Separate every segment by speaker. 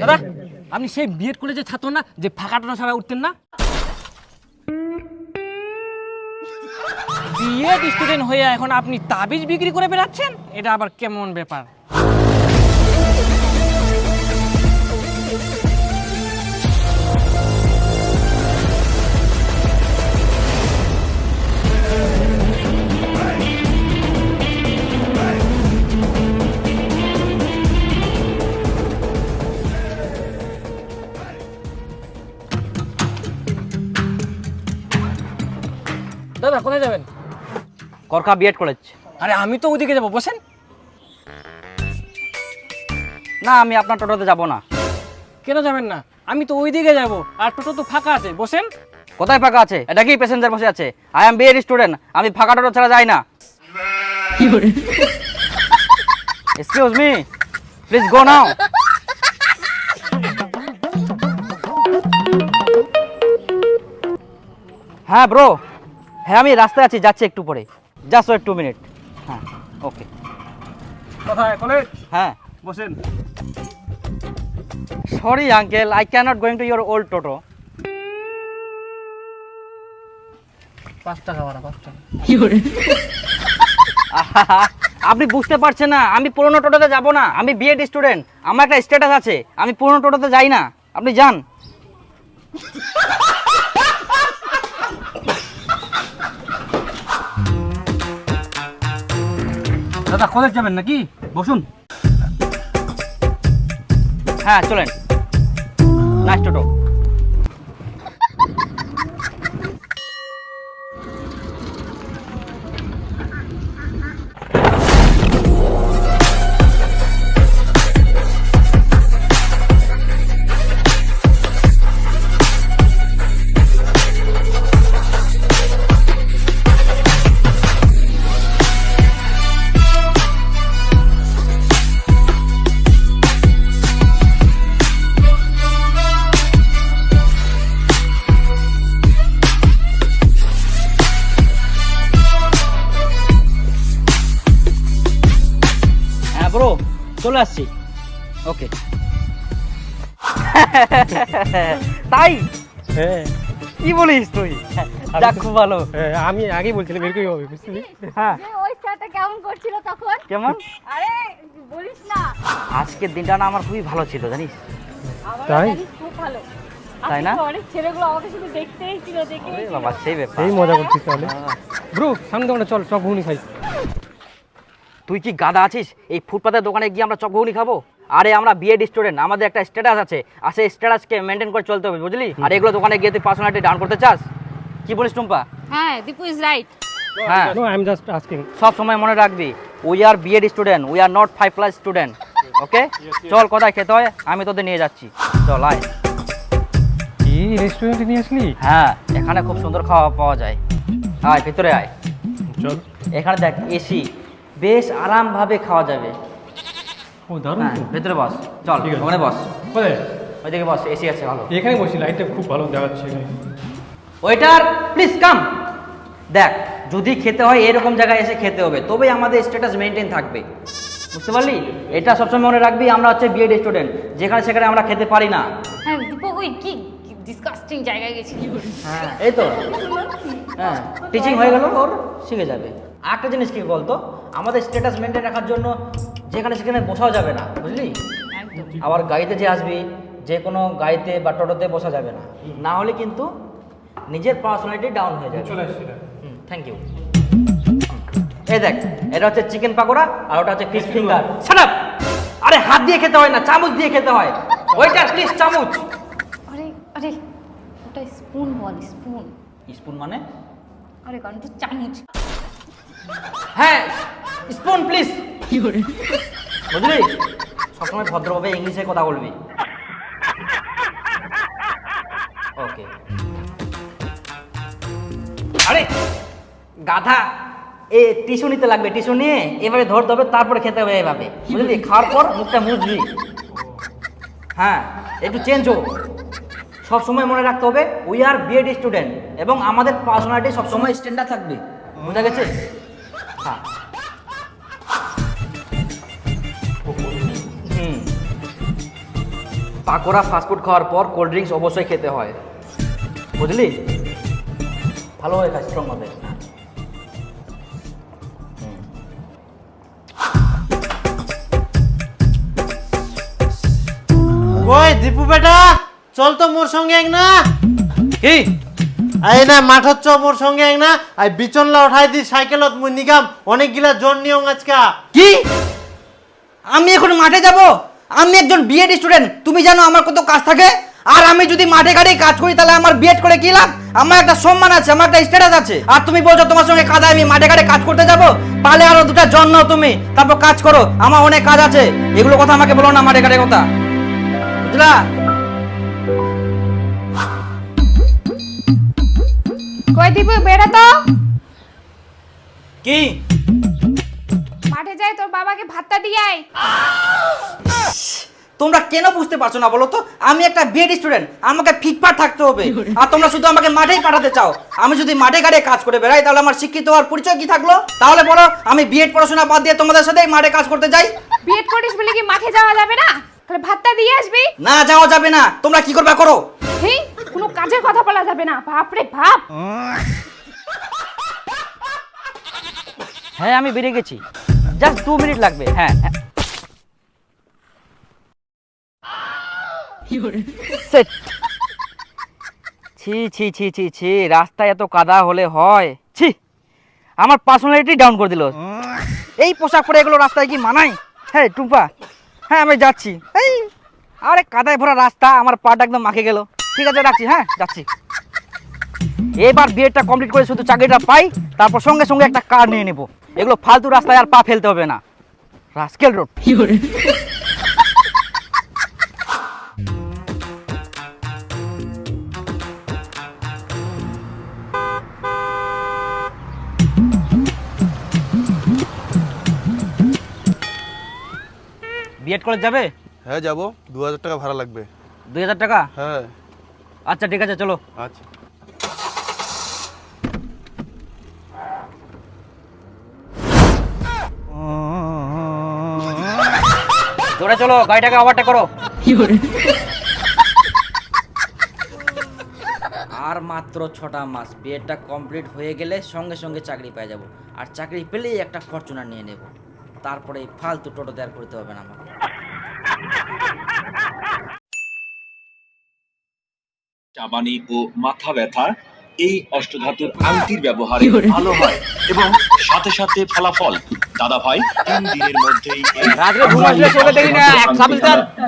Speaker 1: দাদা, আপনি সেই বিএড কলেজে ছাত্র না যে ফাঁকাটা ছাড়া উঠতেন না? বিএড স্টুডেন্ট হয়ে এখন আপনি তাবিজ বিক্রি করে বেড়াচ্ছেন? এটা আবার কেমন ব্যাপার? দাদা কোথায় যাবেন?
Speaker 2: করকা বিএড কলেজ
Speaker 1: আরে আমি তো ওদিকে যাব বসেন।
Speaker 2: না আমি আপনার টোটোতে যাব না।
Speaker 1: কেন যাবেন না? আমি তো ওইদিকে যাব আর টোটো তো ফাঁকা আছে বসেন।
Speaker 2: কোথায় ফাঁকা আছে? এটা কি প্যাসেঞ্জার বসে আছে? আই এম বিএড স্টুডেন্ট আমি ফাঁকা টোটো ছাড়া যাই না। Excuse me please go now হ্যাঁ ব্রো হ্যাঁ আমি রাস্তায় আছি যাচ্ছি একটু পরে। জাস্ট ওয়েট টু মিনিট হ্যাঁ ওকে
Speaker 1: কোথায় কলেজ?
Speaker 2: হ্যাঁ।
Speaker 1: বসেন।
Speaker 2: Sorry uncle I cannot going to your old টোটো
Speaker 1: পাঁচ টাকা ভাড়া পাঁচ টাকা।
Speaker 2: আপনি বুঝতে পারছেন না আমি পুরনো টোটোতে যাব না। আমি বিএড স্টুডেন্ট আমার একটা স্ট্যাটাস আছে আমি পুরনো টোটোতে যাই না। আপনি যান।
Speaker 1: দাদা কলেজ যাবেন নাকি? বসুন।
Speaker 2: হ্যাঁ চলেন। নাইস টোটো। তাই?
Speaker 3: হ্যাঁ।
Speaker 2: কি বলিস তুই? যাক খুব ভালো।
Speaker 3: হ্যাঁ, আমি আগেই বলছিলাম এরকমই হবে বুঝলি?
Speaker 2: হ্যাঁ।
Speaker 4: ওই স্যারটা কেমন করছিল তখন?
Speaker 2: কেমন?
Speaker 4: আরে বলিস না।
Speaker 2: আজকের দিনটা না আমার খুবই ভালো ছিল জানিস?
Speaker 3: তাই?
Speaker 4: খুব ভালো।
Speaker 2: তাই না?
Speaker 4: অনেক ছেলেগুলো আমাকে শুধু দেখতেই ছিল দেখেই
Speaker 2: আরে
Speaker 4: ছিল।
Speaker 2: বাবা সেই ব্যাপার।
Speaker 3: মজা করছিস তাহলে। ব্রো সামনে দোকানে চল ঘুগনি খাই।
Speaker 2: তুই কি গাদা আছিস? এই ফুটপাতের দোকানে গিয়ে আমরা চপঘুগনি খাব? আরে আমরা বিএড স্টুডেন্ট আমাদের একটা স্ট্যাটাস আছে। আর সেই স্ট্যাটাসকে মেনটেন করে চলতে হবে বুঝলি? আর এগুলো দোকানে গিয়ে তুই পার্সোনালিটি ডাউন করতে চাস? কি বলিস টুম্পা?
Speaker 4: হ্যাঁ দীপু ইজ রাইট
Speaker 2: হ্যাঁ।
Speaker 3: No I am just asking
Speaker 2: সব সময় মনে রাখবি we are B Ed student we are not five plus student okay চল কোথায় খেতে হয়? আমি তোদের নিয়ে যাচ্ছি। চল আয়।
Speaker 3: কি রেস্টুরেন্টে নিয়ে আসলি?
Speaker 2: হ্যাঁ এখানে খুব সুন্দর খাওয়া পাওয়া যায়। আয় ভিতরে আয়।
Speaker 3: চল।
Speaker 2: এখানে দেখ এসি বেশ আরামভাবে খাওয়া যাবে।
Speaker 3: ও দারুণ
Speaker 2: হ্যাঁ
Speaker 3: তো।
Speaker 2: ভেতরে বস চল
Speaker 3: ঠিক আছে।
Speaker 2: ওখানে বস।
Speaker 3: কোথায়?
Speaker 2: ওইদিকে বস এসি আছে ভালো।
Speaker 3: এখানে বসি লাইটটা খুব ভালো দেখাচ্ছে এখানে।
Speaker 2: Waiter please come. দেখ যদি খেতে হয় এরকম জায়গায় এসে খেতে হবে। তবেই আমাদের স্ট্যাটাস মেনটেন থাকবে। বুঝতে পারলি? এটা সবসময় মনে রাখবি আমরা হচ্ছে বিএড স্টুডেন্ট যেখানে সেখানে আমরা খেতে পারি না।
Speaker 4: হ্যাঁ দীপু ওই কি ডিসকাস্টিং জায়গায় গেছি।
Speaker 2: হ্যাঁ এই তো। হ্যাঁ টিচিং হয়ে গেল ওর শিখে যাবে। একটা জিনিস কি বলতো? আমাদের স্ট্যাটাস মেনটেন রাখার জন্য যেখানে সেখানে বসাও যাবে না বুঝলি? আবার গাড়িতে যে আসবি যে কোনো গাড়িতে বা টোটোতে বসা যাবে না। না হলে কিন্তু নিজের পার্সোনালিটি ডাউন হয়ে যাবে।
Speaker 3: চলে আসছি
Speaker 2: থ্যাংক ইউ এই দেখ এটা হচ্ছে চিকেন পাকোড়া আর ওটা হচ্ছে ফিশ ফিঙ্গার আপ আরে হাত দিয়ে খেতে হয় না চামচ দিয়ে খেতে হয়। ওইটা প্লিজ চামচ।
Speaker 4: আরে আরে ওটা স্পুন বল স্পুন
Speaker 2: স্পুন মানে?
Speaker 4: আরে কারণ তো চামচ।
Speaker 2: হ্যাঁ স্পুন প্লিজ বুঝলি? সবসময় ভদ্রভাবে ইংলিশে কথা বলবি। ওকে আরে গাধা এ টিস্যু নিতে লাগবে টিস্যু নিয়ে এভাবে ধরতে হবে তারপরে খেতে হবে এভাবে। বুঝলি? খাওয়ার পর মুখটা মুছবি। হ্যাঁ একটু চেঞ্জ হোক। সব সময় মনে রাখতে হবে উই আর বিএড স্টুডেন্ট এবং আমাদের পার্সোনালিটি সবসময় স্ট্যান্ডার্ড থাকবে। বোঝা গেছে? হ্যাঁ হুম। পাকোড়া ফাস্টফুড খাওয়ার পর কোল্ড ড্রিঙ্কস অবশ্যই খেতে হয়। বুঝলি? ভালোভাবে খা স্ট্রং হবে।
Speaker 5: কই দীপু বেটা চল তো মোর সঙ্গে এক না।
Speaker 2: কি?
Speaker 5: আই না মাঠত মোর সঙ্গে এক না? আই বিচনলা উঠাই দি সাইকেলত মুই নিগাম। অনেকগুলা জন নিয়ং আজকা।
Speaker 2: কি? আমি এখন মাঠে যাব? আমি একজন বিএড স্টুডেন্ট তুমি জানো আমার কত কাজ থাকে? আর আমি যদি মাঠে ঘাটে কাজ করি, তাহলে আমার বিএড করে কি লাভ? আমার একটা সম্মান আছে, আমার একটা স্ট্যাটাস আছে। আর তুমি বলছো তোমার সঙ্গে কাদা আমি মাঠে ঘাটে কাজ করতে যাব? পালে আরও দুটা জন্ম তুমি। তারপর কাজ করো, আমার অনেক কাজ আছে। এগুলো কথা আমাকে বলো না মাঠে ঘাটে কথা। বুঝলা?
Speaker 6: কই দিব বেড়া তো?
Speaker 2: কি?
Speaker 6: মাঠে যাই তোর বাবাকে ভাতটা দিয়ে আয়।
Speaker 2: তোমরা কেন বুঝতে পারছ না বলো তো? আমি একটা বিএড স্টুডেন্ট আমাকে ফিটফাট থাকতে হবে। আর তোমরা শুধু আমাকে মাঠেই পাঠাতে চাও। আমি যদি মাঠে ঘাটে কাজ করে বেড়াই তাহলে আমার শিক্ষিত হওয়ার পরিচয় কি থাকল? তাহলে বলো আমি বিএড পড়াশোনা বাদ দিয়ে তোমাদের সাথেই মাঠে কাজ করতে যাই।
Speaker 6: বিএড করিস বলে কি মাঠে যাওয়া যাবে না? তাহলে ভাতটা দিয়ে আসবি?
Speaker 2: না যাওয়া যাবে না। তোমরা কি করবে করো?
Speaker 6: হেই কোনো কাজের কথা বলা যাবে না। বাপ রে বাপ।
Speaker 2: হ্যাঁ আমি বেরিয়ে গেছি। জাস্ট দু মিনিট লাগবে। হ্যাঁ হ্যাঁ। Set. ছি ছি ছি ছি ছি রাস্তায় এত কাদা হলে হয়। ছি আমার পার্সোনালিটি ডাউন করে দিল। এই পোশাক পরে এগুলো রাস্তায় কি মানাই হ্যাঁ টুপা হ্যাঁ আমি যাচ্ছি। এই, আরে কাদায় ভরা রাস্তা, আমার পাটা একদম মাখে গেল। ঠিক আছে রাখছি হ্যাঁ যাচ্ছি। এবার বিয়েটা কমপ্লিট করে শুধু চাকরিটা পাই, তারপর সঙ্গে সঙ্গে একটা কার নিয়ে নেব। এগুলো ফালতু রাস্তায় আর পা ফেলতে হবে না। Rascal road. বিএড কলেজ যাবে?
Speaker 7: হ্যাঁ যাব। দু হাজার টাকা ভাড়া লাগবে।
Speaker 2: দুই হাজার টাকা?
Speaker 7: হ্যাঁ।
Speaker 2: আচ্ছা ঠিক আছে চলো।
Speaker 7: আচ্ছা।
Speaker 2: দৌড়ে চলো গাড়িটাকে ওভারটেক করো। আর মাত্র ছটা মাস বিয়েটা কমপ্লিট হয়ে গেলে সঙ্গে সঙ্গে চাকরি পেয়ে যাব। আর চাকরি পেলেই একটা ফরচুনার নিয়ে নেব। তারপরে এই ফালতু টোটো দেয়ার করতে হবে না আমাকে।
Speaker 8: চাবানি ও মাথা ব্যথা এই অষ্টধাতুর আংটির ব্যবহারে ভালো হয় এবং সাথে সাথে ফলাফল দাদা ভাই তিন দিনের মধ্যেই এই
Speaker 2: রাত্রে ঘুম আসলে চোখে দেখি না, এক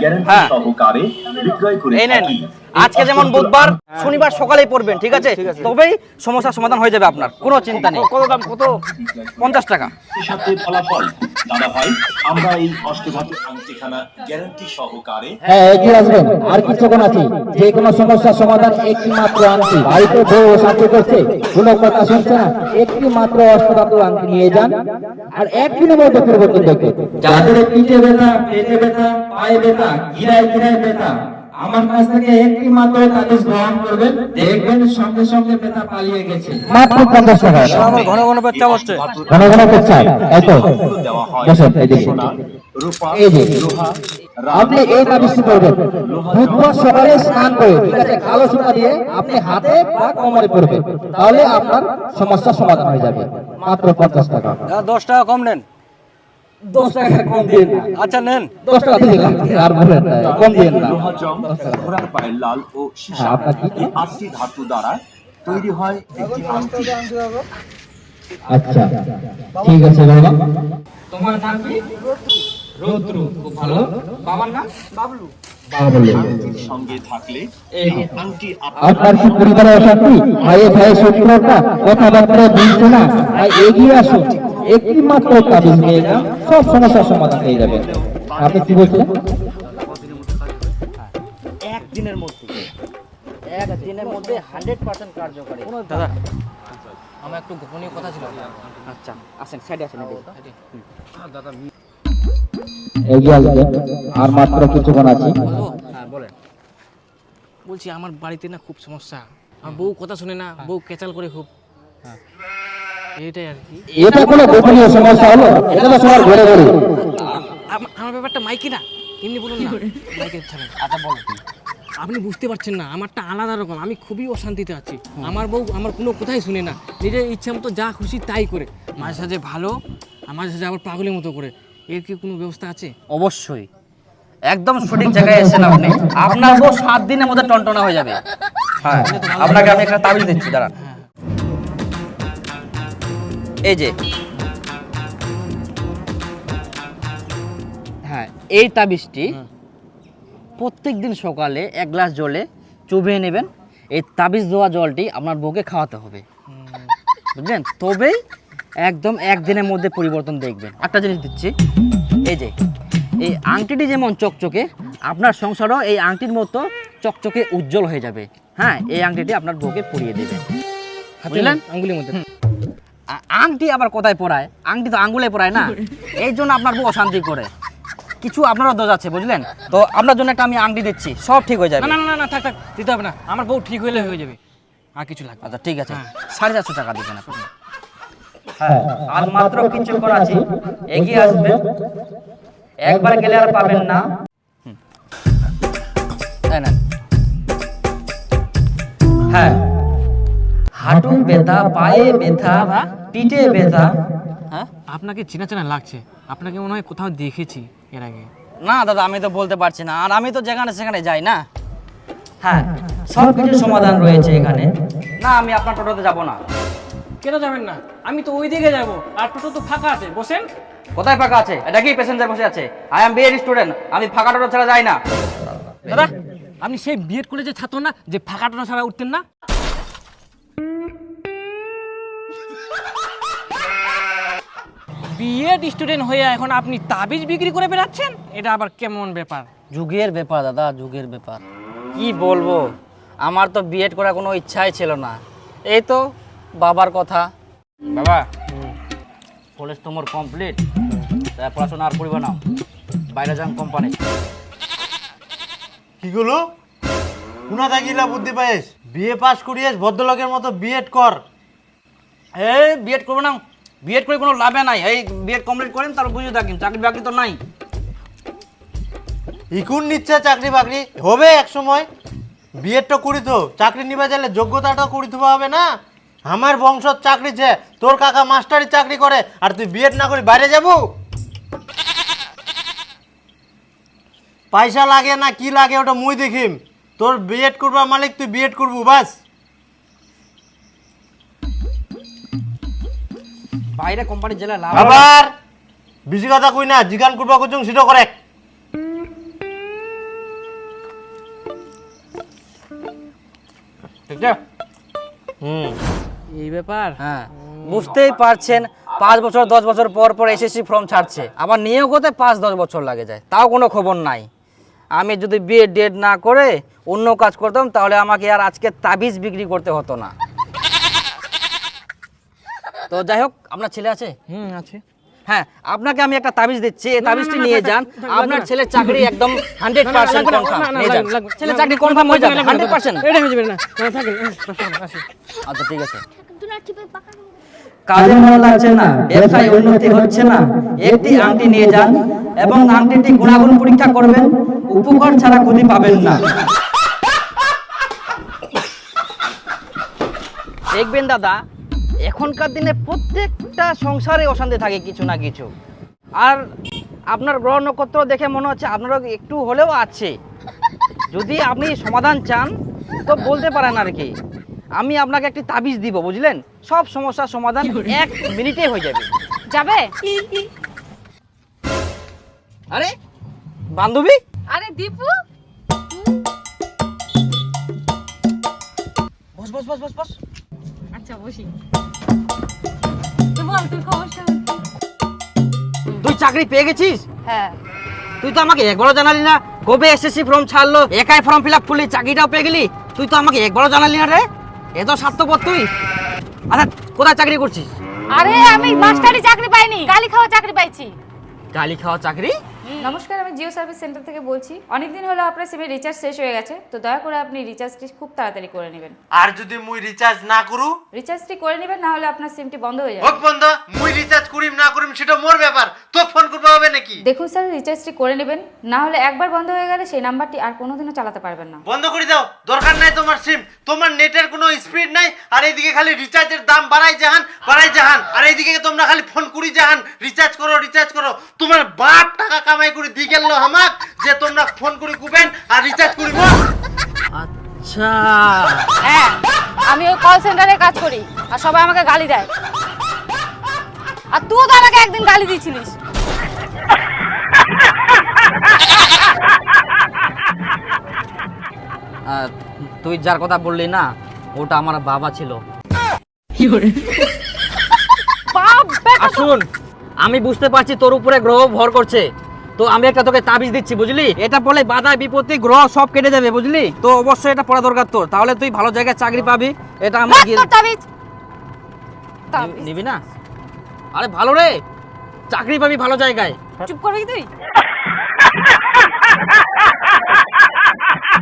Speaker 8: গ্যারান্টি
Speaker 2: হ্যাঁ।
Speaker 8: সহকারে বিক্রয় করে থাকি
Speaker 2: আজকে যেমন বুধবার শনিবার সকালেই পড়বেন ঠিক আছে? তবেই সমস্যার সমাধান হয়ে যাবে আপনার কোনো চিন্তা নেই। কত দাম কত? পঞ্চাশ টাকা।
Speaker 8: সাথে ফলাফল দাদা ভাই আমরা এই আংটিখানা গ্যারান্টি সহকারে
Speaker 9: হ্যাঁ এগিয়ে আসবেন। আর কিছুক্ষণ আছে যে কোনো সমস্যার সমাধান একটি মাত্র আংটি। বাড়িতে বউ সাহায্য করছে কোনো কথা শুনছে না একটি মাত্র অষ্টধাতু আংটি নিয়ে যান। আর একদিনের মধ্যে পরিবর্তন দেখবে যাদের পিঠে ব্যথা পেটে ব্যথা পায়ে ব্যথা গিরায় গিরায় ব্যথা আমার কাছ থেকে একটি মাত্র তাবিজ গ্রহণ করবেন দেখবেন সঙ্গে সঙ্গে ব্যথা পালিয়ে গেছে। মাত্র পঞ্চাশ টাকা।
Speaker 2: আমার ঘন ঘন বাচ্চা হচ্ছে।
Speaker 9: ঘন ঘন এই তো
Speaker 8: হয়
Speaker 9: বসেন এই যে
Speaker 8: লোহা
Speaker 9: আপনি এই করবেন। বুধবার সকালে স্নান করে ঠিক আছে কালো সুতা দিয়ে আপনি হাতে বা কোমরে পড়বেন তাহলে আপনার সমস্যার সমাধান হয়ে যাবে। মাত্র পঞ্চাশ টাকা।
Speaker 2: দশ টাকা কম নেন।
Speaker 9: দশ টাকা কম দিয়ে
Speaker 2: আচ্ছা নেন।
Speaker 9: দশ টাকা দিয়ে আর বলেন কম দিয়ে না।
Speaker 8: ঘোড়ার পায়ের লাল ও সীসা।
Speaker 9: হ্যাঁ, আপনার কি?
Speaker 8: আটটি ধাতু দ্বারা তৈরি হয় একটি আংটি।
Speaker 9: আচ্ছা ঠিক আছে বাবা।
Speaker 1: তোমার নাম কি? রৌদ্রু খুব ভালো বাবার নাম? বাবলু।
Speaker 8: সঙ্গে থাকলে আপনার
Speaker 9: আপনার কি পরিবারে অশান্তি ভাইয়ে ভাইয়ে শত্রুতা। কথাবার্তা বুঝছে না? তাই এগিয়ে আসুন একটি মাত্র তাবিজ নিয়ে যান সব সমস্যার সমাধান হয়ে যাবে। আপনি কি বলছিলেন
Speaker 2: একদিনের মধ্যে। মধ্যে হান্ড্রেড পার্সেন্ট কার্যকরী।
Speaker 1: দাদা আমার একটু গোপনীয় কথা ছিল।
Speaker 2: আচ্ছা আসেন সাইডে আসেন এদিকে।
Speaker 9: এগিয়ে আসবেন আর মাত্র কিছুক্ষণ আছে।
Speaker 2: হ্যাঁ
Speaker 1: বলছি আমার বাড়িতে না খুব সমস্যা। আমার বউ কথা শুনে না বউ কেচাল করে খুব। এইটাই আর কি।
Speaker 9: এটা কোনো গোপনীয় সমস্যা হলো? এটা তো সবার ঘরে ঘরে।
Speaker 1: আমার ব্যাপারটা মাইকি না। এমনি বলুন না। মাইকে ছাড়েন।
Speaker 2: আচ্ছা বলো।
Speaker 1: আপনি বুঝতে পারছেন না আমারটা আলাদা রকম। আমি খুবই অশান্তিতে আছি। আমার বউ আমার কোনো কথাই শুনে না। নিজের ইচ্ছা মতো যা খুশি তাই করে। মাঝে সাঝে ভালো আর মাঝে সাঝে আবার পাগলের মতো করে। এর কি কোনো ব্যবস্থা আছে?
Speaker 2: অবশ্যই। একদম সঠিক জায়গায় এসেছেন আপনি। আপনার বউ সাত দিনের মধ্যে টনটনা হয়ে যাবে। হ্যাঁ। আপনাকে আমি একটা তাবিজ দিচ্ছি দাঁড়ান। এই যে। হ্যাঁ এই তাবিজটি প্রত্যেক দিন সকালে এক গ্লাস জলে চুবিয়ে নেবেন। এই তাবিজ দেওয়া জলটি আপনার বউকে খাওয়াতে হবে। বুঝলেন? তবেই একদম একদিনের মধ্যে পরিবর্তন দেখবেন। একটা জিনিস দিচ্ছি। এই যে এই আংটিটি যেমন চকচকে আপনার সংসারও এই আংটির মতো চকচকে উজ্জ্বল হয়ে যাবে। হ্যাঁ এই আংটিটি আপনার বউকে পরিয়ে দেবেন বুঝলেন?
Speaker 1: আঙ্গুলির মধ্যে।
Speaker 2: আংটি আবার কোথায় পরায় আংটি তো আঙ্গুলে পরায় না? এই জন্য আপনার বউ অশান্তি করে। কিছু আপনারও দোষ আছে বুঝলেন? তো আপনার জন্য একটা আমি আংটি দিচ্ছি সব ঠিক হয়ে যাবে।
Speaker 1: না না না না থাক থাক দিতে হবে না। আমার বউ ঠিক হলে হয়ে যাবে। আর কিছু লাগবে
Speaker 2: আচ্ছা ঠিক আছে। সাড়ে চারশো টাকা দিবেন আপনি। হ্যাঁ আর মাত্র কিছুক্ষণ আছে। এগিয়ে আসবেন একবার গেলে আর পাবেন না। হ্যাঁ। হাঁটু ব্যথা পায়ে ব্যথা পিঠে ব্যথা। হ্যাঁ?
Speaker 1: আপনাকে চেনা চেনা লাগছে। আপনাকে মনে হয় কোথাও দেখেছি এর আগে।
Speaker 2: না দাদা আমি তো বলতে পারছি না। আর আমি তো যেখানে সেখানে যাই না? হ্যাঁ সব কিছুর সমাধান রয়েছে এখানে। না আমি আপনার টোটোতে যাব না।
Speaker 1: কেন যাবেন না? আমি তো ওই দিকে যাব। আর টোটো তো ফাঁকা আছে। বসেন।
Speaker 2: কোথায় ফাঁকা আছে? এটা কি প্যাসেঞ্জার বসে আছে? আই এম বিএড স্টুডেন্ট আমি ফাঁকা টোটো ছাড়া যাই না।
Speaker 1: দাদা আপনি সেই বিএড কলেজের ছাত্র না যে ফাঁকা টোটো ছাড়া উঠতেন না? বিএড স্টুডেন্ট হয়ে এখন আপনি তাবিজ বিক্রি করে বেড়াচ্ছেন? এটা আবার কেমন ব্যাপার?
Speaker 2: যুগের ব্যাপার দাদা যুগের ব্যাপার। কি বলব? আমার তো বিএড করার কোনো ইচ্ছাই ছিল না। এই তো বাবার কথা। বাবা কলেজ তোমার কমপ্লিট তাই পড়াশোনা আর করবে না। বাইরে যান কোম্পানি
Speaker 5: কি গুলো কোনা থাকিলা বুদ্ধি পাইস? বিএ পাস করিয়েস ভদ্রলোকের মতো বিএড কর।
Speaker 2: এই বিএড করব না। বিএড করে কোনো লাভে নাই। এই বিএড কমপ্লিট করেন তারপর বুঝে থাকেন চাকরি বাকরি তো নাই।
Speaker 5: ইকুন নিচ্ছে চাকরি বাকরি। হবে এক সময়। বিএডটা করি তো চাকরি নিবা চাইলে যোগ্যতাটা করি তো হবে না। আমার বংশর চাকরি ছে তোর কাকা মাস্টারি চাকরি করে আর তুই বিএড না করি বাইরে যাব? পয়সা লাগে না কি লাগে ওটা মুই দেখিম। তোর বিএড করবার মালিক তুই বিএড করবু বাস।
Speaker 2: বাইরে কোম্পানি জেলায় লাভ
Speaker 5: আবার বেশি কথা কই না জিগান করবা কুচুং সেটা করে।
Speaker 2: ঠিক আছে?
Speaker 5: হুম।
Speaker 1: এই ব্যাপার?
Speaker 2: হ্যাঁ। বুঝতেই পারছেন পাঁচ বছর দশ বছর পর পর এসএসসি ফর্ম ছাড়ছে। আবার নিয়োগ হতে পাঁচ দশ বছর লাগে যায়? তাও কোনো খবর নাই। আমি যদি বিয়ে ডেট না করে অন্য কাজ করতাম তাহলে আমাকে আর আজকে তাবিজ বিক্রি করতে হতো না। তো যাই হোক আপনার ছেলে আছে?
Speaker 1: হুম আছে।
Speaker 2: হ্যাঁ আপনাকে আমি একটা তাবিজ দিচ্ছি। এই তাবিজটি নিয়ে যান। আপনার ছেলের চাকরি একদম হান্ড্রেড পার্সেন্ট কনফার্ম নিয়ে যান। ছেলে চাকরি কনফার্ম হয়ে যাবে হান্ড্রেড পার্সেন্ট
Speaker 1: এটা হয়ে যাবে না। না, থাকেন
Speaker 2: আচ্ছা ঠিক আছে। কাজে মন লাগছে না ব্যবসায় উন্নতি হচ্ছে না একটি আংটি নিয়ে যান এবং আংটিটি গুণাগুণ পরীক্ষা করবেন উপকার ছাড়া ক্ষতি পাবেন না। দেখবেন দাদা এখনকার দিনে প্রত্যেকটা সংসারে অশান্তি থাকে কিছু না কিছু। আর আপনার গ্রহ নক্ষত্র দেখে মনে হচ্ছে আপনারও একটু হলেও আছে। যদি আপনি সমাধান চান তো বলতে পারেন আর কি। আমি আপনাকে একটি তাবিজ দিব বুঝলেন? সব সমস্যার সমাধান এক মিনিটে হয়ে যাবে।
Speaker 6: যাবে?
Speaker 2: আরে বান্ধবী?
Speaker 6: আরে দীপু?
Speaker 2: বস বস বস বস বস।
Speaker 6: আচ্ছা বসি। বল তোর সমস্যা
Speaker 2: তুই চাকরি পেয়ে গেছিস?
Speaker 6: হ্যাঁ।
Speaker 2: তুই তো আমাকে একবারও জানালি না। কবে এসএসসি ফর্ম ছাড়লো? একাই ফর্ম ফিল আপ করলি চাকরিটাও পেয়ে গেলি? তুই তো আমাকে একবারও জানালি না রে। এ তো স্বার্থপর তুই। আচ্ছা কোথায় চাকরি করছিস?
Speaker 6: আরে আমি মাস্টারি চাকরি পাইনি। গালি খাওয়া চাকরি পাইছি।
Speaker 2: গালি খাওয়া চাকরি?
Speaker 10: নমস্কার আমি জিও সার্ভিস সেন্টার থেকে বলছি। অনেকদিন হলো আপনার সিমের রিচার্জ শেষ হয়ে গেছে তো দয়া করে আপনি রিচার্জটি খুব তাড়াতাড়ি করে নেবেন।
Speaker 5: আর যদি মুই রিচার্জ না করু?
Speaker 10: রিচার্জটি করে নেবেন না হলে আপনার সিমটি বন্ধ হয়ে যাবে।
Speaker 5: হোক বন্ধ। মুই রিচার্জ করিম না করিম সেটা মোর ব্যাপার। তো ফোন করব হবে নাকি?
Speaker 10: দেখুন স্যার রিচার্জটি করে নেবেন না হলে একবার বন্ধ হয়ে গেলে সেই নাম্বারটি আর কোনোদিনও চালাতে পারবেন না।
Speaker 5: বন্ধ করে দাও দরকার নাই তোমার সিম তোমার নেটের কোনো স্পিড নাই। আর এইদিকে খালি রিচার্জের দাম বাড়াই জাহান বাড়াই জাহান। আর এইদিকে তোমরা খালি ফোন করি জাহান। রিচার্জ করো রিচার্জ করো। তোমার বাপ টাকা কামাই করে দিয়ে গেল আমাক যে তোমরা ফোন করে কুবেন আর রিচার্জ করিব।
Speaker 2: আচ্ছা।
Speaker 10: হ্যাঁ আমি ওই কল সেন্টারে কাজ করি আর সবাই আমাকে গালি দেয়। আর তুই তো আমাকে একদিন গালি দিয়েছিলিস।
Speaker 2: তুই যার কথা বললি না ওটা আমার বাবা ছিল। আসুন আমি বুঝতে পারছি তোর উপরে গ্রহ ভর করছে। তো আমি একটা তোকে তাবিজ দিচ্ছি বুঝলি? এটা বলে বাধা বিপত্তি গ্রহ সব কেটে যাবে বুঝলি? তো অবশ্যই এটা পড়া দরকার তোর। তাহলে তুই ভালো জায়গায় চাকরি পাবি। এটা আমার
Speaker 10: তাবিজ।
Speaker 2: নিবি না? আরে ভালো রে! চাকরি পাবি ভালো জায়গায়।
Speaker 10: চুপ করবি তুই?